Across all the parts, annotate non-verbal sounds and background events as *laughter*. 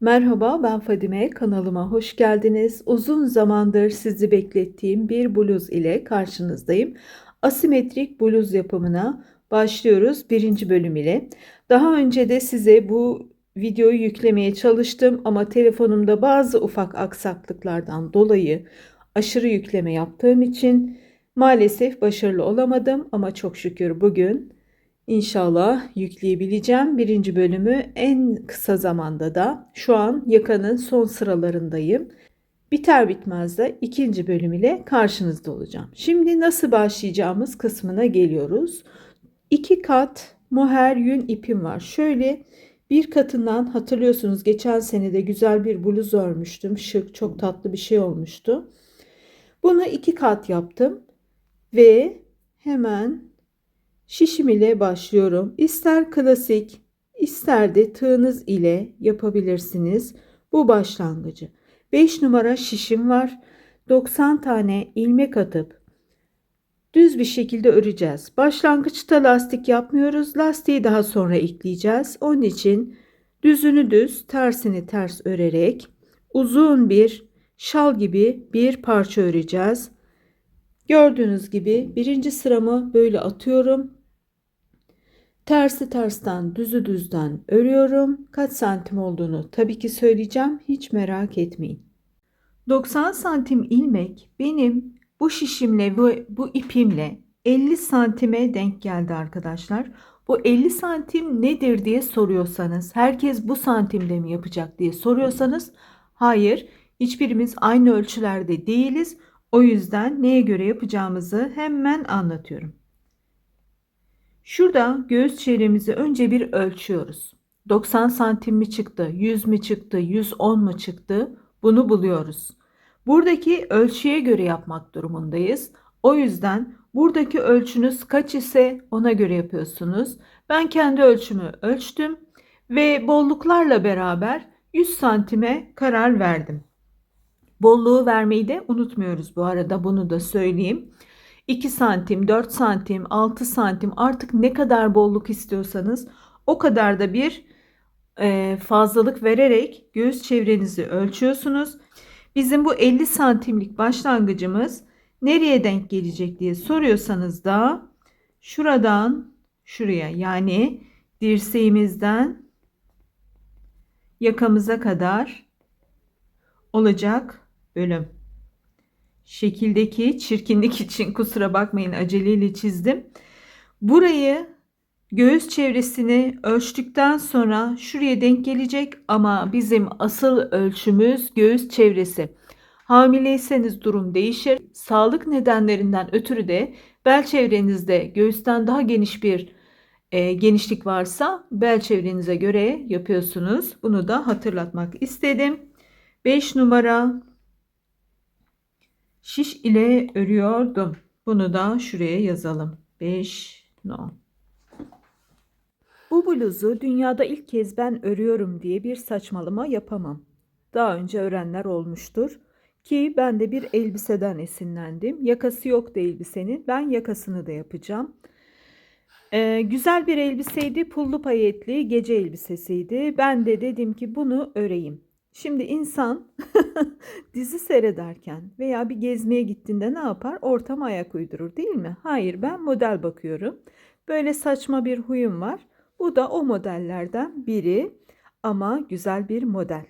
Merhaba ben Fadime kanalıma hoş geldiniz. Uzun zamandır sizi beklettiğim bir bluz ile karşınızdayım. Asimetrik bluz yapımına başlıyoruz birinci bölüm ile. Daha önce de size bu videoyu yüklemeye çalıştım ama telefonumda bazı ufak aksaklıklardan dolayı aşırı yükleme yaptığım için maalesef başarılı olamadım ama çok şükür bugün İnşallah yükleyebileceğim. Birinci bölümü en kısa zamanda da şu an yakanın son sıralarındayım. Biter bitmez de ikinci bölüm ile karşınızda olacağım. Şimdi nasıl başlayacağımız kısmına geliyoruz. İki kat moher yün ipim var. Şöyle bir katından hatırlıyorsunuz geçen senede güzel bir bluz örmüştüm. Şık çok tatlı bir şey olmuştu. Bunu iki kat yaptım ve hemen Şişim ile başlıyorum. İster klasik, ister de tığınız ile yapabilirsiniz bu başlangıcı. 5 numara şişim var. 90 tane ilmek atıp düz bir şekilde öreceğiz. Başlangıçta lastik yapmıyoruz. Lastiği daha sonra ekleyeceğiz. Onun için düzünü düz, tersini ters örerek uzun bir şal gibi bir parça öreceğiz. Gördüğünüz gibi birinci sıramı böyle atıyorum. Tersi tersten düzü düzden örüyorum. Kaç santim olduğunu tabii ki söyleyeceğim. Hiç merak etmeyin. 90 santim ilmek benim bu şişimle ve bu ipimle 50 santime denk geldi arkadaşlar. Bu 50 santim nedir diye soruyorsanız, herkes bu santimde mi yapacak diye soruyorsanız, hayır, hiçbirimiz aynı ölçülerde değiliz. O yüzden neye göre yapacağımızı hemen anlatıyorum. Şurada göğüs çevremizi önce bir ölçüyoruz. 90 santim mi çıktı, 100 mi çıktı, 110 mu çıktı bunu buluyoruz. Buradaki ölçüye göre yapmak durumundayız. O yüzden buradaki ölçünüz kaç ise ona göre yapıyorsunuz. Ben kendi ölçümü ölçtüm ve bolluklarla beraber 100 santime karar verdim. Bolluğu vermeyi de unutmuyoruz bu arada bunu da söyleyeyim. 2 santim, 4 santim, 6 santim artık ne kadar bolluk istiyorsanız o kadar da bir e, fazlalık vererek göğüs çevrenizi ölçüyorsunuz. Bizim bu 50 santimlik başlangıcımız nereye denk gelecek diye soruyorsanız da şuradan şuraya yani dirseğimizden yakamıza kadar olacak bölüm şekildeki çirkinlik *laughs* için kusura bakmayın aceleyle çizdim. Burayı göğüs çevresini ölçtükten sonra şuraya denk gelecek ama bizim asıl ölçümüz göğüs çevresi. Hamileyseniz durum değişir. Sağlık nedenlerinden ötürü de bel çevrenizde göğüsten daha geniş bir e, genişlik varsa bel çevrenize göre yapıyorsunuz. Bunu da hatırlatmak istedim. 5 numara şiş ile örüyordum. Bunu da şuraya yazalım. 5 no. Bu bluzu dünyada ilk kez ben örüyorum diye bir saçmalama yapamam. Daha önce örenler olmuştur. Ki ben de bir elbiseden esinlendim. Yakası yoktu elbisenin. Ben yakasını da yapacağım. Ee, güzel bir elbiseydi. Pullu payetli gece elbisesiydi. Ben de dedim ki bunu öreyim. Şimdi insan *laughs* dizi seyrederken veya bir gezmeye gittiğinde ne yapar? Ortama ayak uydurur değil mi? Hayır ben model bakıyorum. Böyle saçma bir huyum var. Bu da o modellerden biri ama güzel bir model.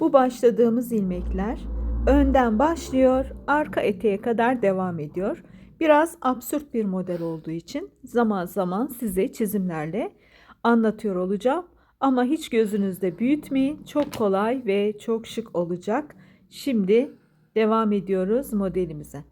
Bu başladığımız ilmekler önden başlıyor, arka eteğe kadar devam ediyor. Biraz absürt bir model olduğu için zaman zaman size çizimlerle anlatıyor olacağım. Ama hiç gözünüzde büyütmeyin. Çok kolay ve çok şık olacak. Şimdi devam ediyoruz modelimize.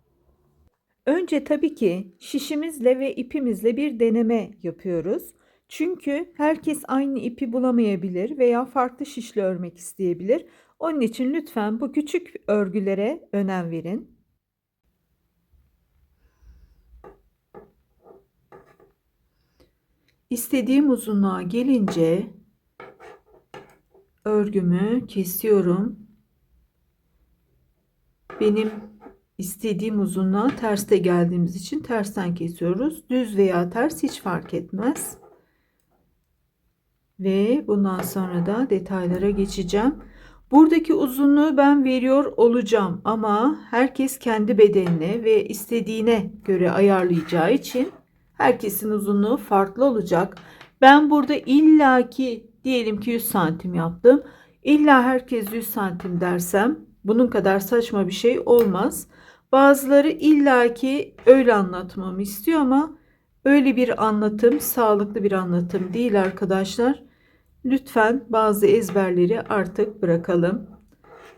Önce tabii ki şişimizle ve ipimizle bir deneme yapıyoruz. Çünkü herkes aynı ipi bulamayabilir veya farklı şişle örmek isteyebilir. Onun için lütfen bu küçük örgülere önem verin. İstediğim uzunluğa gelince örgümü kesiyorum. Benim istediğim uzunluğa terste geldiğimiz için tersten kesiyoruz. Düz veya ters hiç fark etmez. Ve bundan sonra da detaylara geçeceğim. Buradaki uzunluğu ben veriyor olacağım ama herkes kendi bedenine ve istediğine göre ayarlayacağı için herkesin uzunluğu farklı olacak. Ben burada illaki diyelim ki 100 santim yaptım. İlla herkes 100 santim dersem bunun kadar saçma bir şey olmaz. Bazıları illaki öyle anlatmamı istiyor ama öyle bir anlatım sağlıklı bir anlatım değil arkadaşlar. Lütfen bazı ezberleri artık bırakalım.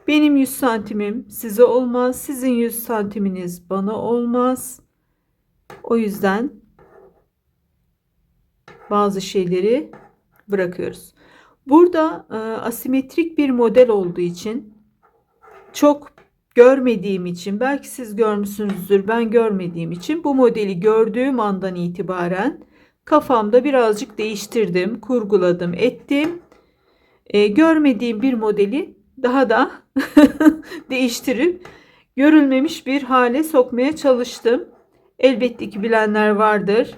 Benim 100 santimim size olmaz. Sizin 100 santiminiz bana olmaz. O yüzden bazı şeyleri bırakıyoruz. Burada e, asimetrik bir model olduğu için çok görmediğim için belki siz görmüşsünüzdür ben görmediğim için bu modeli gördüğüm andan itibaren kafamda birazcık değiştirdim, kurguladım, ettim. E, görmediğim bir modeli daha da *laughs* değiştirip görülmemiş bir hale sokmaya çalıştım. Elbette ki bilenler vardır.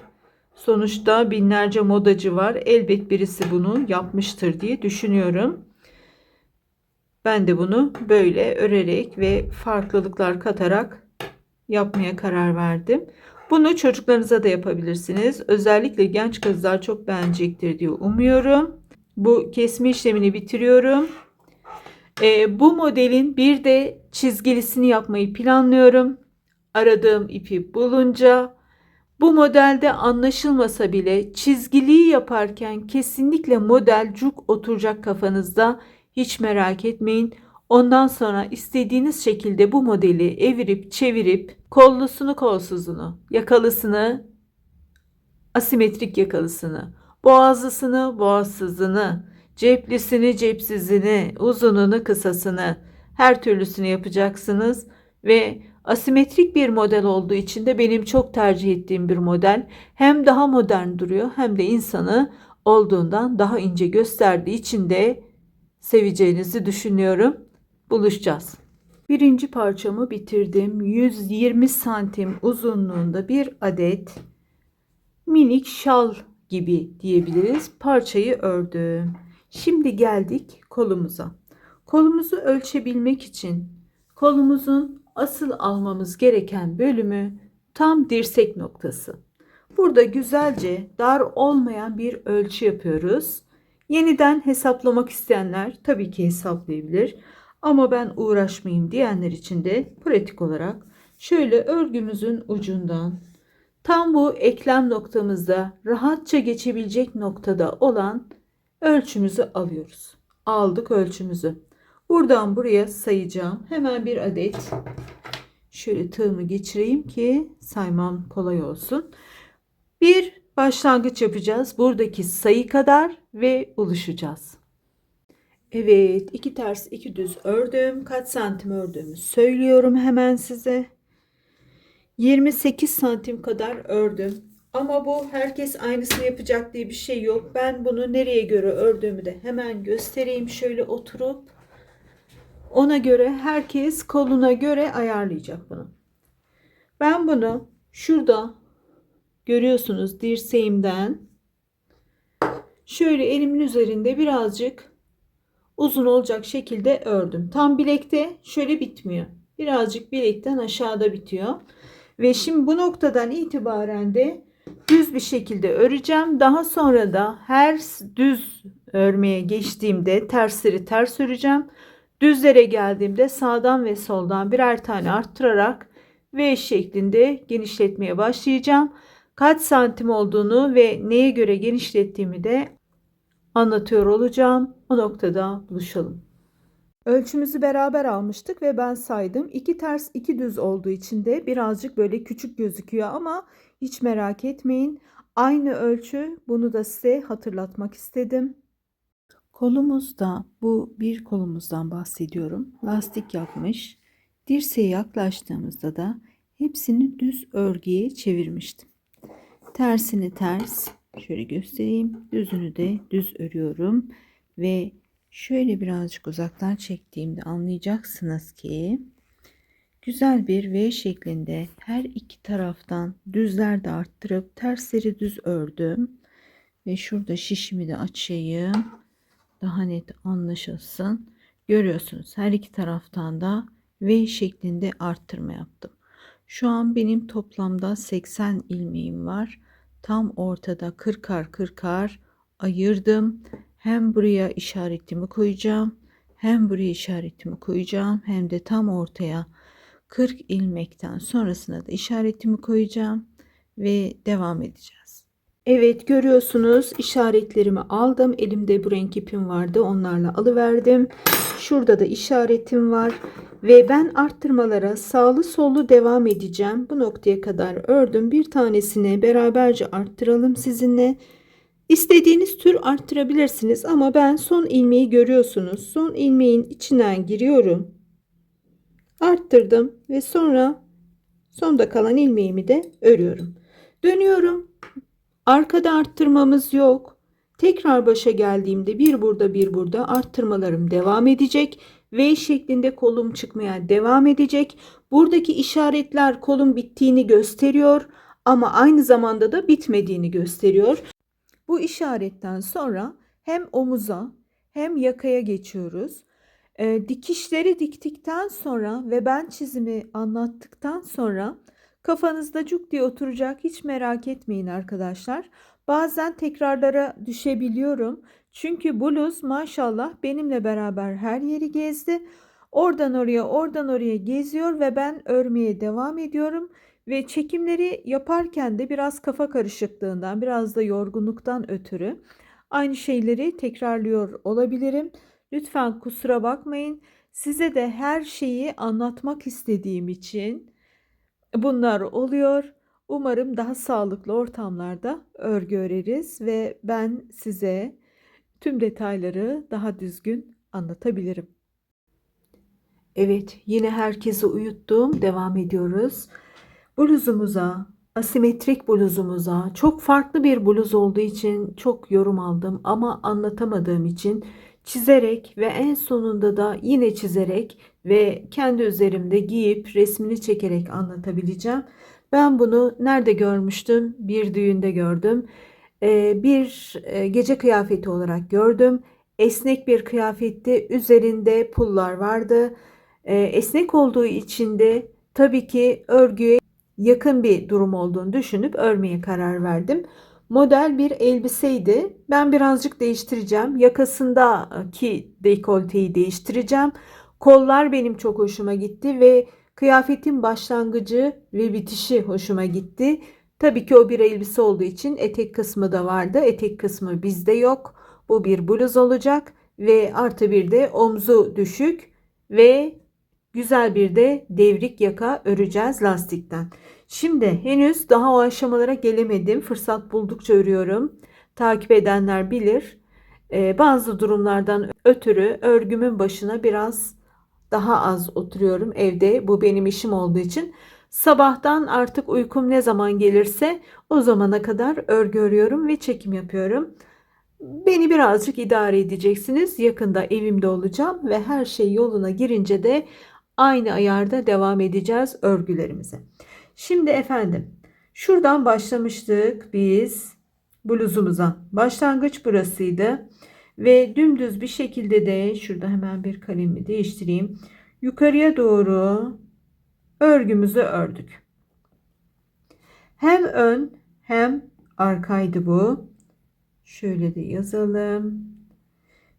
Sonuçta binlerce modacı var. Elbet birisi bunu yapmıştır diye düşünüyorum. Ben de bunu böyle örerek ve farklılıklar katarak yapmaya karar verdim. Bunu çocuklarınıza da yapabilirsiniz. Özellikle genç kızlar çok beğenecektir diye umuyorum. Bu kesme işlemini bitiriyorum. Ee, bu modelin bir de çizgilisini yapmayı planlıyorum. Aradığım ipi bulunca bu modelde anlaşılmasa bile çizgiliyi yaparken kesinlikle model cuk oturacak kafanızda. Hiç merak etmeyin. Ondan sonra istediğiniz şekilde bu modeli evirip çevirip kollusunu kolsuzunu, yakalısını asimetrik yakalısını, boğazlısını boğazsızını, ceplisini cepsizini, uzununu kısasını her türlüsünü yapacaksınız ve asimetrik bir model olduğu için de benim çok tercih ettiğim bir model. Hem daha modern duruyor hem de insanı olduğundan daha ince gösterdiği için de seveceğinizi düşünüyorum. Buluşacağız. Birinci parçamı bitirdim. 120 santim uzunluğunda bir adet minik şal gibi diyebiliriz. Parçayı ördüm. Şimdi geldik kolumuza. Kolumuzu ölçebilmek için kolumuzun asıl almamız gereken bölümü tam dirsek noktası. Burada güzelce dar olmayan bir ölçü yapıyoruz. Yeniden hesaplamak isteyenler tabii ki hesaplayabilir. Ama ben uğraşmayayım diyenler için de pratik olarak şöyle örgümüzün ucundan tam bu eklem noktamızda rahatça geçebilecek noktada olan ölçümüzü alıyoruz. Aldık ölçümüzü. Buradan buraya sayacağım. Hemen bir adet şöyle tığımı geçireyim ki saymam kolay olsun. Bir başlangıç yapacağız. Buradaki sayı kadar ve buluşacağız. Evet, iki ters iki düz ördüm. Kaç santim ördüğümü söylüyorum hemen size. 28 santim kadar ördüm. Ama bu herkes aynısını yapacak diye bir şey yok. Ben bunu nereye göre ördüğümü de hemen göstereyim. Şöyle oturup ona göre herkes koluna göre ayarlayacak bunu. Ben bunu şurada görüyorsunuz dirseğimden şöyle elimin üzerinde birazcık uzun olacak şekilde ördüm. Tam bilekte şöyle bitmiyor. Birazcık bilekten aşağıda bitiyor. Ve şimdi bu noktadan itibaren de düz bir şekilde öreceğim. Daha sonra da her düz örmeye geçtiğimde tersleri ters öreceğim. Düzlere geldiğimde sağdan ve soldan birer tane arttırarak V şeklinde genişletmeye başlayacağım. Kaç santim olduğunu ve neye göre genişlettiğimi de anlatıyor olacağım. O noktada buluşalım. Ölçümüzü beraber almıştık ve ben saydım. İki ters iki düz olduğu için de birazcık böyle küçük gözüküyor ama hiç merak etmeyin. Aynı ölçü bunu da size hatırlatmak istedim. Kolumuzda bu bir kolumuzdan bahsediyorum. Lastik yapmış. Dirseğe yaklaştığımızda da hepsini düz örgüye çevirmiştim. Tersini ters şöyle göstereyim. Düzünü de düz örüyorum ve şöyle birazcık uzaktan çektiğimde anlayacaksınız ki güzel bir V şeklinde her iki taraftan düzler de arttırıp tersleri düz ördüm Ve şurada şişimi de açayım. Daha net anlaşılsın. Görüyorsunuz her iki taraftan da V şeklinde arttırma yaptım. Şu an benim toplamda 80 ilmeğim var. Tam ortada 40'ar 40'ar ayırdım. Hem buraya işaretimi koyacağım. Hem buraya işaretimi koyacağım. Hem de tam ortaya 40 ilmekten sonrasına da işaretimi koyacağım. Ve devam edeceğiz. Evet görüyorsunuz işaretlerimi aldım. Elimde bu renk ipim vardı. Onlarla alıverdim. Şurada da işaretim var. Ve ben arttırmalara sağlı sollu devam edeceğim. Bu noktaya kadar ördüm. Bir tanesini beraberce arttıralım sizinle. İstediğiniz tür arttırabilirsiniz ama ben son ilmeği görüyorsunuz. Son ilmeğin içinden giriyorum. Arttırdım ve sonra sonda kalan ilmeğimi de örüyorum. Dönüyorum. Arkada arttırmamız yok. Tekrar başa geldiğimde bir burada bir burada arttırmalarım devam edecek. V şeklinde kolum çıkmaya devam edecek. Buradaki işaretler kolun bittiğini gösteriyor ama aynı zamanda da bitmediğini gösteriyor. Bu işaretten sonra hem omuza hem yakaya geçiyoruz. E, dikişleri diktikten sonra ve ben çizimi anlattıktan sonra kafanızda cuk diye oturacak hiç merak etmeyin arkadaşlar. Bazen tekrarlara düşebiliyorum. Çünkü bluz maşallah benimle beraber her yeri gezdi. Oradan oraya oradan oraya geziyor ve ben örmeye devam ediyorum. Ve çekimleri yaparken de biraz kafa karışıklığından biraz da yorgunluktan ötürü aynı şeyleri tekrarlıyor olabilirim. Lütfen kusura bakmayın. Size de her şeyi anlatmak istediğim için bunlar oluyor. Umarım daha sağlıklı ortamlarda örgü öreriz ve ben size tüm detayları daha düzgün anlatabilirim. Evet, yine herkesi uyuttum. Devam ediyoruz. Bluzumuza, asimetrik bluzumuza, çok farklı bir bluz olduğu için çok yorum aldım ama anlatamadığım için çizerek ve en sonunda da yine çizerek ve kendi üzerimde giyip resmini çekerek anlatabileceğim. Ben bunu nerede görmüştüm? Bir düğünde gördüm. Ee, bir e, gece kıyafeti olarak gördüm. Esnek bir kıyafetti. Üzerinde pullar vardı. Ee, esnek olduğu için de tabii ki örgüye yakın bir durum olduğunu düşünüp örmeye karar verdim. Model bir elbiseydi. Ben birazcık değiştireceğim. Yakasındaki dekolteyi değiştireceğim. Kollar benim çok hoşuma gitti ve kıyafetin başlangıcı ve bitişi hoşuma gitti. Tabii ki o bir elbise olduğu için etek kısmı da vardı. Etek kısmı bizde yok. Bu bir bluz olacak ve artı bir de omzu düşük ve güzel bir de devrik yaka öreceğiz lastikten. Şimdi henüz daha o aşamalara gelemedim. Fırsat buldukça örüyorum. Takip edenler bilir. Ee, bazı durumlardan ötürü örgümün başına biraz daha az oturuyorum evde. Bu benim işim olduğu için. Sabahtan artık uykum ne zaman gelirse o zamana kadar örgü örüyorum ve çekim yapıyorum. Beni birazcık idare edeceksiniz. Yakında evimde olacağım ve her şey yoluna girince de aynı ayarda devam edeceğiz örgülerimize. Şimdi efendim şuradan başlamıştık biz bluzumuza. Başlangıç burasıydı. Ve dümdüz bir şekilde de şurada hemen bir kalemi değiştireyim. Yukarıya doğru örgümüzü ördük. Hem ön hem arkaydı bu. Şöyle de yazalım.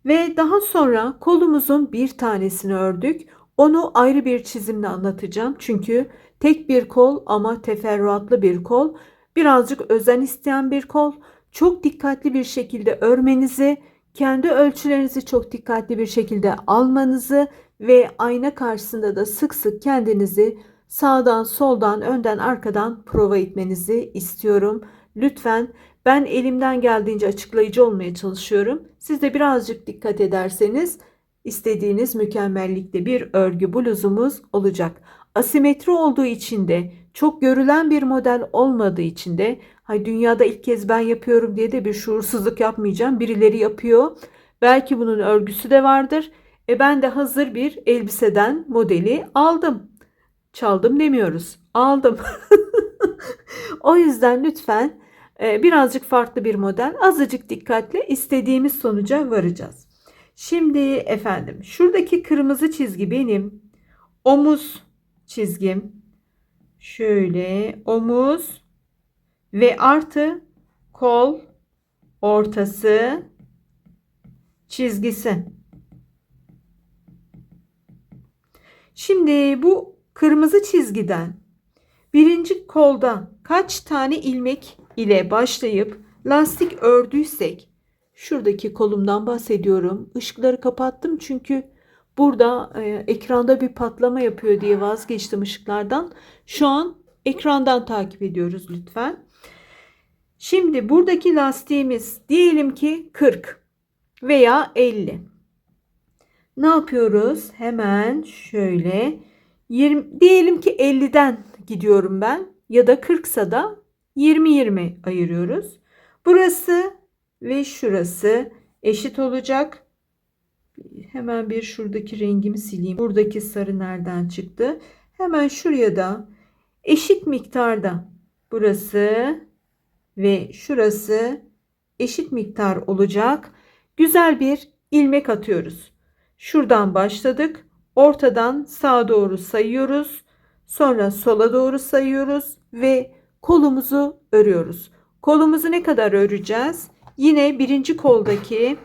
Ve daha sonra kolumuzun bir tanesini ördük. Onu ayrı bir çizimle anlatacağım. Çünkü tek bir kol ama teferruatlı bir kol. Birazcık özen isteyen bir kol. Çok dikkatli bir şekilde örmenizi, kendi ölçülerinizi çok dikkatli bir şekilde almanızı ve ayna karşısında da sık sık kendinizi sağdan, soldan, önden, arkadan prova etmenizi istiyorum. Lütfen ben elimden geldiğince açıklayıcı olmaya çalışıyorum. Siz de birazcık dikkat ederseniz istediğiniz mükemmellikte bir örgü bluzumuz olacak. Asimetri olduğu için de çok görülen bir model olmadığı için de hay dünyada ilk kez ben yapıyorum diye de bir şuursuzluk yapmayacağım. Birileri yapıyor. Belki bunun örgüsü de vardır. E ben de hazır bir elbiseden modeli aldım. Çaldım demiyoruz. Aldım. *laughs* o yüzden lütfen Ee, birazcık farklı bir model. Azıcık dikkatle istediğimiz sonuca varacağız. Şimdi efendim şuradaki kırmızı çizgi benim omuz çizgim. Şöyle omuz ve artı kol ortası çizgisi. Şimdi bu kırmızı çizgiden birinci kolda kaç tane ilmek ile başlayıp lastik ördüysek şuradaki kolumdan bahsediyorum. Işıkları kapattım çünkü burada e, ekranda bir patlama yapıyor diye vazgeçtim ışıklardan. Şu an ekrandan takip ediyoruz lütfen. Şimdi buradaki lastiğimiz diyelim ki 40 veya 50. Ne yapıyoruz? Hemen şöyle 20 diyelim ki 50'den gidiyorum ben ya da 40'sa da 20-20 ayırıyoruz. Burası ve şurası eşit olacak. Hemen bir şuradaki rengimi sileyim. Buradaki sarı nereden çıktı? Hemen şuraya da eşit miktarda burası ve şurası eşit miktar olacak. Güzel bir ilmek atıyoruz. Şuradan başladık. Ortadan sağa doğru sayıyoruz. Sonra sola doğru sayıyoruz ve kolumuzu örüyoruz. Kolumuzu ne kadar öreceğiz? Yine birinci koldaki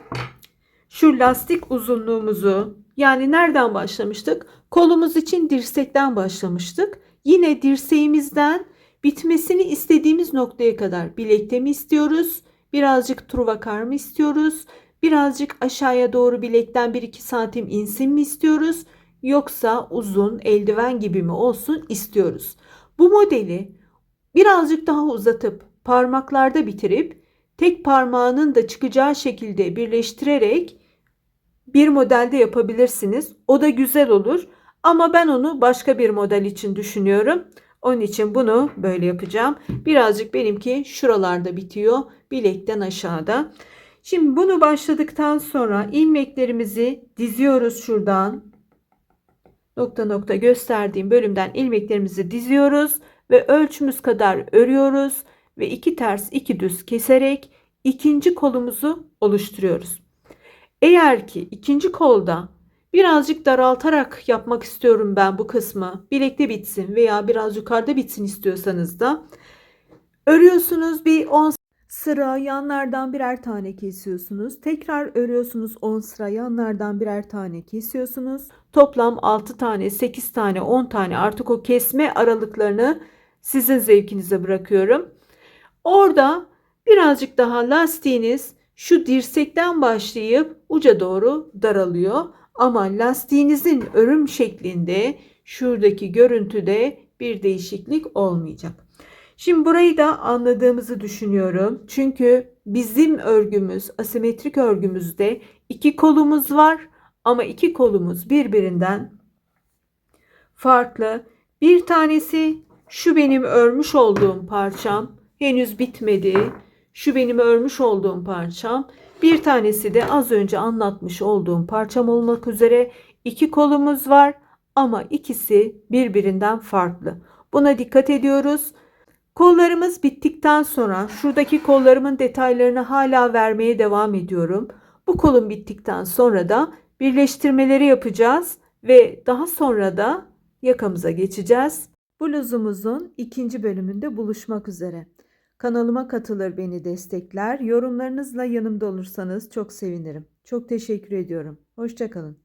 şu lastik uzunluğumuzu yani nereden başlamıştık? Kolumuz için dirsekten başlamıştık. Yine dirseğimizden bitmesini istediğimiz noktaya kadar bilekte mi istiyoruz? Birazcık truvakar mı istiyoruz? Birazcık aşağıya doğru bilekten 1-2 santim insin mi istiyoruz? Yoksa uzun eldiven gibi mi olsun istiyoruz. Bu modeli birazcık daha uzatıp parmaklarda bitirip tek parmağının da çıkacağı şekilde birleştirerek bir modelde yapabilirsiniz. O da güzel olur. Ama ben onu başka bir model için düşünüyorum. Onun için bunu böyle yapacağım. Birazcık benimki şuralarda bitiyor. Bilekten aşağıda. Şimdi bunu başladıktan sonra ilmeklerimizi diziyoruz şuradan. Nokta nokta gösterdiğim bölümden ilmeklerimizi diziyoruz ve ölçümüz kadar örüyoruz ve iki ters iki düz keserek ikinci kolumuzu oluşturuyoruz. Eğer ki ikinci kolda birazcık daraltarak yapmak istiyorum ben bu kısmı bilekte bitsin veya biraz yukarıda bitsin istiyorsanız da örüyorsunuz bir 10 sıra yanlardan birer tane kesiyorsunuz. Tekrar örüyorsunuz 10 sıra yanlardan birer tane kesiyorsunuz. Toplam 6 tane, 8 tane, 10 tane artık o kesme aralıklarını sizin zevkinize bırakıyorum. Orada birazcık daha lastiğiniz şu dirsekten başlayıp uca doğru daralıyor. Ama lastiğinizin örüm şeklinde şuradaki görüntüde bir değişiklik olmayacak. Şimdi burayı da anladığımızı düşünüyorum. Çünkü bizim örgümüz, asimetrik örgümüzde iki kolumuz var ama iki kolumuz birbirinden farklı. Bir tanesi şu benim örmüş olduğum parçam henüz bitmedi. Şu benim örmüş olduğum parçam. Bir tanesi de az önce anlatmış olduğum parçam olmak üzere iki kolumuz var ama ikisi birbirinden farklı. Buna dikkat ediyoruz. Kollarımız bittikten sonra şuradaki kollarımın detaylarını hala vermeye devam ediyorum. Bu kolum bittikten sonra da birleştirmeleri yapacağız ve daha sonra da yakamıza geçeceğiz. Bluzumuzun ikinci bölümünde buluşmak üzere. Kanalıma katılır beni destekler. Yorumlarınızla yanımda olursanız çok sevinirim. Çok teşekkür ediyorum. Hoşçakalın.